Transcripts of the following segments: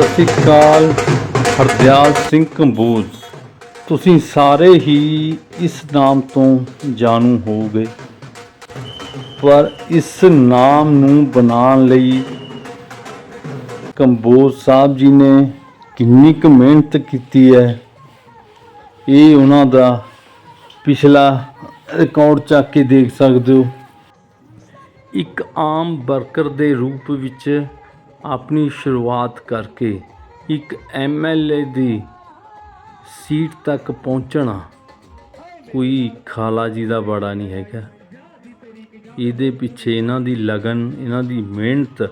ਸਤਿ ਸ੍ਰੀ ਅਕਾਲ, ਹਰਦਿਆਲ ਸਿੰਘ ਕੰਬੋਜ। ਤੁਸੀਂ ਸਾਰੇ ਹੀ ਇਸ ਨਾਮ ਤੋਂ ਜਾਣੂ ਹੋਵੋਗੇ। ਪਰ ਇਸ ਨਾਮ ਨੂੰ ਬਣਾਉਣ ਲਈ ਕੰਬੋਜ ਸਾਹਿਬ ਜੀ ਨੇ ਕਿੰਨੀ ਕੁ ਮਿਹਨਤ ਕੀਤੀ ਹੈ। ਇਹ ਉਹਨਾਂ ਦਾ ਪਿਛਲਾ ਰਿਕਾਰਡ ਚੱਕ ਕੇ ਦੇਖ ਸਕਦੇ ਹੋ। ਇੱਕ ਆਮ ਵਰਕਰ ਦੇ ਰੂਪ ਵਿੱਚ ਆਪਣੀ ਸ਼ੁਰੂਆਤ ਕਰਕੇ ਇੱਕ ਐਮਐਲਏ ਦੀ ਸੀਟ ਤੱਕ ਪਹੁੰਚਣਾ ਕੋਈ ਖਾਲਾ ਜੀ ਦਾ ਬੜਾ ਨਹੀਂ ਹੈਗਾ। ਇਹਦੇ ਪਿੱਛੇ ਇਹਨਾਂ ਦੀ ਲਗਨ, ਇਹਨਾਂ ਦੀ ਮਿਹਨਤ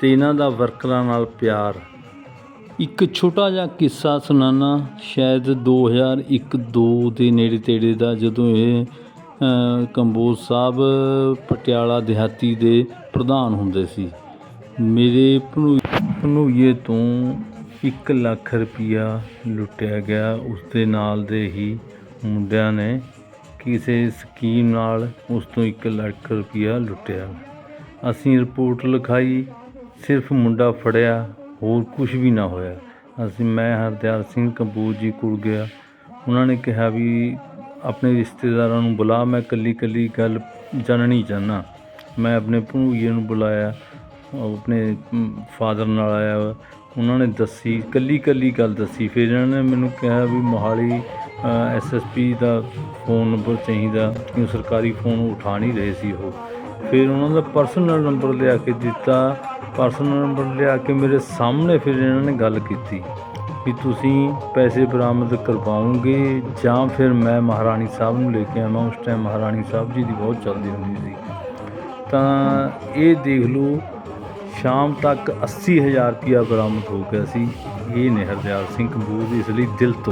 ਤੇ ਇਹਨਾਂ ਦਾ ਵਰਕਰਾਂ ਨਾਲ ਪਿਆਰ। ਇੱਕ ਛੋਟਾ ਜਿਹਾ ਕਿੱਸਾ ਸੁਣਾਉਣਾ ਸ਼ਾਇਦ 2001-2 ਦੇ ਨੇੜੇ ਤੇੜੇ ਦਾ ਜਦੋਂ ਇਹ ਕੰਬੋਜ ਸਾਹਿਬ ਪਟਿਆਲਾ ਦਿਹਾਤੀ ਦੇ ਪ੍ਰਧਾਨ ਹੁੰਦੇ ਸੀ। ਮੇਰੇ ਭਣੂ, ਭਣੂਈਏ ਤੋਂ ਇੱਕ ਲੱਖ ਰੁਪਈਆ ਲੁੱਟਿਆ ਗਿਆ। ਉਸ ਦੇ ਨਾਲ ਦੇ ਹੀ ਮੁੰਡਿਆਂ ਨੇ ਕਿਸੇ ਸਕੀਮ ਨਾਲ ਉਸ ਤੋਂ ਇੱਕ ਲੱਖ ਰੁਪਈਆ ਲੁੱਟਿਆ। ਅਸੀਂ ਰਿਪੋਰਟ ਲਿਖਾਈ, ਸਿਰਫ ਮੁੰਡਾ ਫੜਿਆ, ਹੋਰ ਕੁਝ ਵੀ ਨਾ ਹੋਇਆ। ਅਸੀਂ, ਮੈਂ, ਹਰਦਿਆਲ ਸਿੰਘ ਕੰਬੋਜ ਜੀ ਕੋਲ ਗਿਆ। ਉਹਨਾਂ ਨੇ ਕਿਹਾ ਵੀ ਆਪਣੇ ਰਿਸ਼ਤੇਦਾਰਾਂ ਨੂੰ ਬੁਲਾ, ਮੈਂ ਕੱਲੀ ਕੱਲੀ ਗੱਲ ਜਾਣਨੀ ਚਾਹਨਾ ਮੈਂ ਆਪਣੇ ਭਣੂਈਏ ਨੂੰ ਬੁਲਾਇਆ। ਆਪਣੇ ਫਾਦਰ ਨਾਲ ਆਇਆ ਵਾ। ਉਹਨਾਂ ਨੇ ਦੱਸੀ, ਕੱਲੀ ਕੱਲੀ ਗੱਲ ਦੱਸੀ। ਫਿਰ ਇਹਨਾਂ ਨੇ ਮੈਨੂੰ ਕਿਹਾ ਵੀ ਮੋਹਾਲੀ ਐਸਐਸਪੀ ਦਾ ਫੋਨ ਨੰਬਰ ਚਾਹੀਦਾ, ਕਿਉਂ ਸਰਕਾਰੀ ਫੋਨ ਉਠਾ ਨਹੀਂ ਰਹੇ ਸੀ ਉਹ। ਫਿਰ ਉਹਨਾਂ ਦਾ ਪਰਸਨਲ ਨੰਬਰ ਲਿਆ ਕੇ ਦਿੱਤਾ। ਪਰਸਨਲ ਨੰਬਰ ਲਿਆ ਕੇ ਮੇਰੇ ਸਾਹਮਣੇ ਫਿਰ ਇਹਨਾਂ ਨੇ ਗੱਲ ਕੀਤੀ ਵੀ ਤੁਸੀਂ ਪੈਸੇ ਬਰਾਮਦ ਕਰਵਾਓਗੇ ਜਾਂ ਫਿਰ ਮੈਂ ਮਹਾਰਾਣੀ ਸਾਹਿਬ ਨੂੰ ਲੈ ਕੇ ਆਵਾਂ। ਉਸ ਟਾਈਮ ਮਹਾਰਾਣੀ ਸਾਹਿਬ ਜੀ ਦੀ ਬਹੁਤ ਚੱਲਦੀ ਹੁੰਦੀ ਸੀ। ਤਾਂ ਇਹ ਦੇਖ ਲਓ ਸ਼ਾਮ ਤੱਕ 80000 ਰੁਪਇਆ ਬਰਾਮਦ ਹੋ ਗਿਆ ਸੀ। ਇਹ ਨੇ ਹਰਦਿਆਲ ਸਿੰਘ ਕੰਬੂਜ ਇਸ ਲਈ ਦਿਲ ਤੋਂ